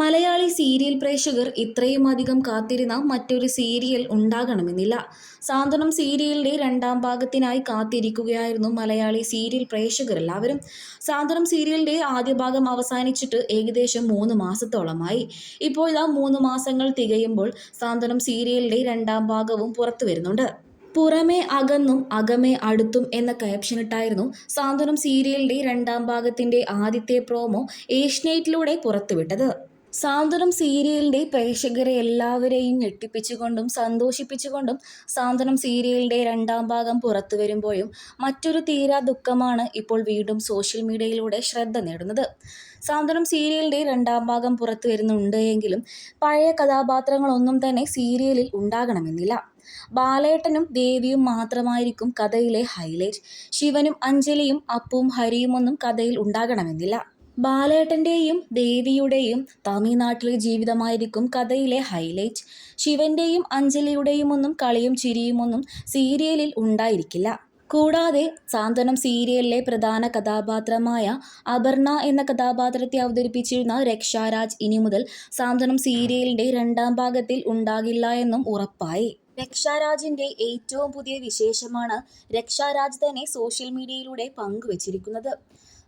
Malayali serial പ്രേക്ഷകർ ഇത്രയും അധികം കാത്തിരുന്ന മറ്റൊരു സീരിയൽ ഉണ്ടാകണമെന്നില്ല. സാന്ത്വനം സീരിയലിന്റെ രണ്ടാം ഭാഗത്തിനായി കാത്തിരിക്കുകയായിരുന്നു മലയാളി സീരിയൽ പ്രേക്ഷകർ എല്ലാവരും സാന്ത്വനം സീരിയലിന്റെ ആദ്യ ഭാഗം അവസാനിച്ചിട്ട് ഏകദേശം മൂന്ന് മാസത്തോളമായി. ഇപ്പോൾ ഇതാ മൂന്ന് മാസങ്ങൾ തികയുമ്പോൾ സാന്ത്വനം സീരിയലിന്റെ രണ്ടാം ഭാഗവും പുറത്തു വരുന്നുണ്ട്. പുറമേ അകന്നും അകമേ അടുത്തും എന്ന ക്യാപ്ഷനിട്ടായിരുന്നു സാന്ത്വനം സീരിയലിന്റെ രണ്ടാം ഭാഗത്തിന്റെ ആദ്യത്തെ പ്രോമോ ഏഷ്യനൈറ്റിലൂടെ പുറത്തുവിട്ടത്. സാന്ത്വനം സീരിയലിന്റെ പ്രേക്ഷകരെ എല്ലാവരെയും ഞെട്ടിപ്പിച്ചുകൊണ്ടും സന്തോഷിപ്പിച്ചുകൊണ്ടും സാന്ത്വനം സീരിയലിന്റെ രണ്ടാം ഭാഗം പുറത്തു വരുമ്പോഴും മറ്റൊരു തീരാ ദുഃഖമാണ് ഇപ്പോൾ വീണ്ടും സോഷ്യൽ മീഡിയയിലൂടെ ശ്രദ്ധ നേടുന്നത്. സാന്ത്വനം സീരിയലിന്റെ രണ്ടാം ഭാഗം പുറത്തു വരുന്നുണ്ട് എങ്കിലും പഴയ കഥാപാത്രങ്ങളൊന്നും തന്നെ സീരിയലിൽ ഉണ്ടാകണമെന്നില്ല. ബാലേട്ടനും ദേവിയും മാത്രമായിരിക്കും കഥയിലെ ഹൈലൈറ്റ്. ശിവനും അഞ്ജലിയും അപ്പുവും ഹരിയുമൊന്നും കഥയിൽ ഉണ്ടാകണമെന്നില്ല. ബാലേട്ടന്റെയും ദേവിയുടെയും തമിഴ്നാട്ടിലെ ജീവിതമായിരിക്കും കഥയിലെ ഹൈലൈറ്റ് ശിവന്റെയും അഞ്ജലിയുടെയും ഒന്നും കളിയും ചിരിയുമൊന്നും സീരിയലിൽ ഉണ്ടായിരിക്കില്ല. കൂടാതെ സാന്ത്വനം സീരിയലിലെ പ്രധാന കഥാപാത്രമായ അപർണ എന്ന കഥാപാത്രത്തെ അവതരിപ്പിച്ചിരുന്ന രക്ഷാരാജ് ഇനി മുതൽ സാന്ത്വനം സീരിയലിന്റെ രണ്ടാം ഭാഗത്തിൽ ഉണ്ടാകില്ല എന്നും ഉറപ്പായി. രക്ഷാരാജിന്റെ ഏറ്റവും പുതിയ വിശേഷമാണ് രക്ഷാരാജ് തന്നെ സോഷ്യൽ മീഡിയയിലൂടെ പങ്കുവച്ചിരിക്കുന്നത്.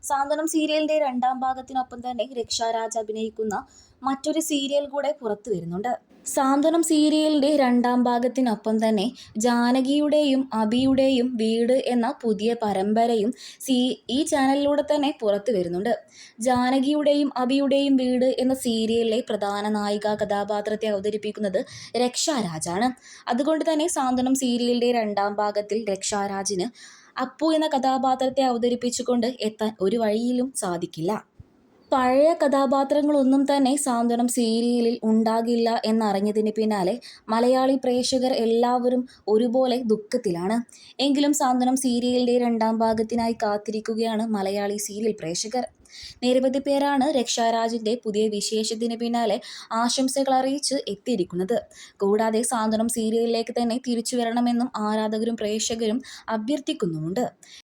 സാന്ത്വനം സീരിയലിന്റെ രണ്ടാം ഭാഗത്തിനൊപ്പം തന്നെ രക്ഷാരാജ് അഭിനയിക്കുന്ന മറ്റൊരു സീരിയൽ കൂടെ പുറത്തു വരുന്നുണ്ട്. സാന്ത്വനം സീരിയലിന്റെ രണ്ടാം ഭാഗത്തിനൊപ്പം തന്നെ ജാനകിയുടെയും അബിയുടെയും വീട് എന്ന പുതിയ പരമ്പരയും സീ ഈ ചാനലിലൂടെ തന്നെ പുറത്തു വരുന്നുണ്ട്. ജാനകിയുടെയും അബിയുടെയും വീട് എന്ന സീരിയലിലെ പ്രധാന നായിക കഥാപാത്രത്തെ അവതരിപ്പിക്കുന്നത് രക്ഷാരാജാണ്. അതുകൊണ്ട് തന്നെ സാന്ത്വനം സീരിയലിന്റെ രണ്ടാം ഭാഗത്തിൽ രക്ഷാരാജിന് അപ്പു എന്ന കഥാപാത്രത്തെ അവതരിപ്പിച്ചുകൊണ്ട് എത്താൻ ഒരു വഴിയിലും സാധിക്കില്ല. പഴയ കഥാപാത്രങ്ങളൊന്നും തന്നെ സാന്ത്വനം സീരിയലിൽ ഉണ്ടാകില്ല എന്നറിഞ്ഞതിന് പിന്നാലെ മലയാളി പ്രേക്ഷകർ എല്ലാവരും ഒരുപോലെ ദുഃഖത്തിലാണ്. എങ്കിലും സാന്ത്വനം സീരിയലിന്റെ രണ്ടാം ഭാഗത്തിനായി കാത്തിരിക്കുകയാണ് മലയാളി സീരിയൽ പ്രേക്ഷകർ. നിരവധി പേരാണ് രക്ഷാരാജിന്റെ പുതിയ വിശേഷത്തിന് പിന്നാലെ ആശംസകൾ അറിയിച്ച് എത്തിയിരിക്കുന്നത്. കൂടാതെ സാന്ത്വനം സീരിയലിലേക്ക് തന്നെ തിരിച്ചു വരണമെന്നും ആരാധകരും പ്രേക്ഷകരും അഭ്യർത്ഥിക്കുന്നുമുണ്ട്.